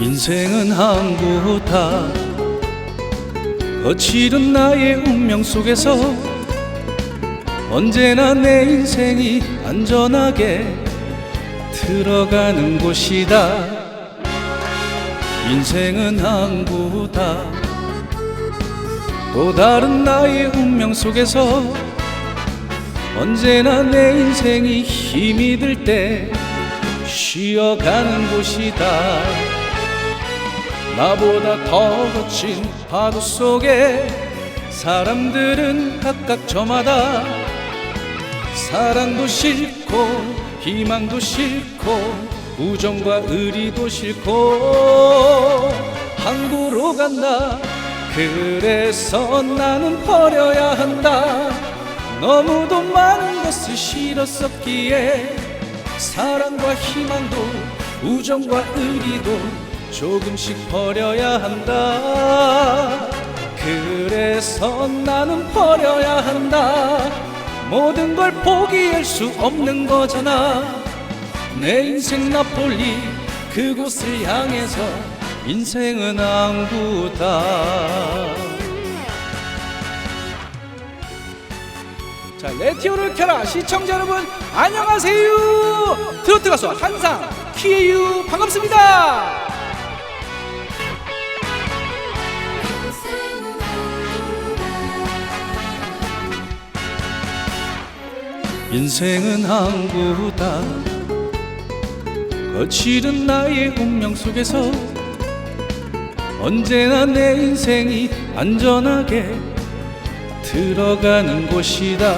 인생은 항구다. 거칠은 나의 운명 속에서 언제나 내 인생이 안전하게 들어가는 곳이다. 인생은 항구다. 또 다른 나의 운명 속에서 언제나 내 인생이 힘이 들 때 쉬어가는 곳이다 나보다 더 거친 파도 속에 사람들은 각각 저마다 사랑도 싫고 희망도 싫고 우정과 의리도 싫고 항구로 간다. 그래서 나는 버려야 한다. 너무도 많은 것을 실었었기에 사랑과 희망도 우정과 의리도 조금씩 버려야 한다. 그래서 나는 버려야 한다. 모든 걸 포기할 수 없는 거잖아. 내 인생 나폴리 그곳을 향해서 인생은 항구다 자, 레티오를 켜라. 시청자 여러분 안녕하세요. 트로트 가수 한상 키에유 반갑습니다. 인생은 항구다. 거칠은 나의 운명 속에서 언제나 내 인생이 안전하게 들어가는 곳이다.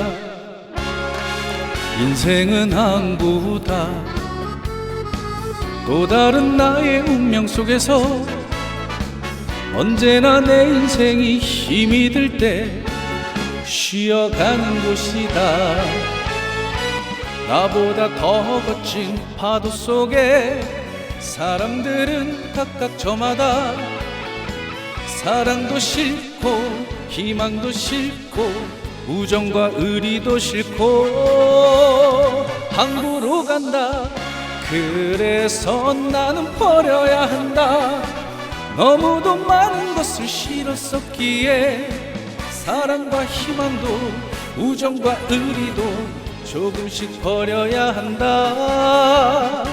인생은 항구다. 또 다른 나의 운명 속에서 언제나 내 인생이 힘이 들 때 쉬어가는 곳이다 나보다 더 거친 파도 속에 사람들은 각각 저마다 사랑도 싫고 희망도 싫고 우정과 의리도 싫고 항구로 간다. 그래서 나는 버려야 한다. 너무도 많은 것을 실었었기에 사랑과 희망도 우정과 의리도 조금씩 버려야 한다.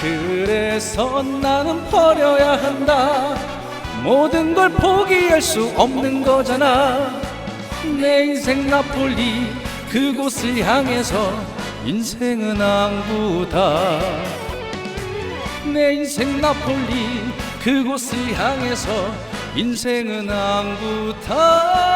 그래서 나는 버려야 한다. 모든 걸 포기할 수 없는 거잖아. 내 인생 나폴리 그곳을 향해서 인생은 항구다. 내 인생 나폴리 그곳을 향해서 인생은 항구다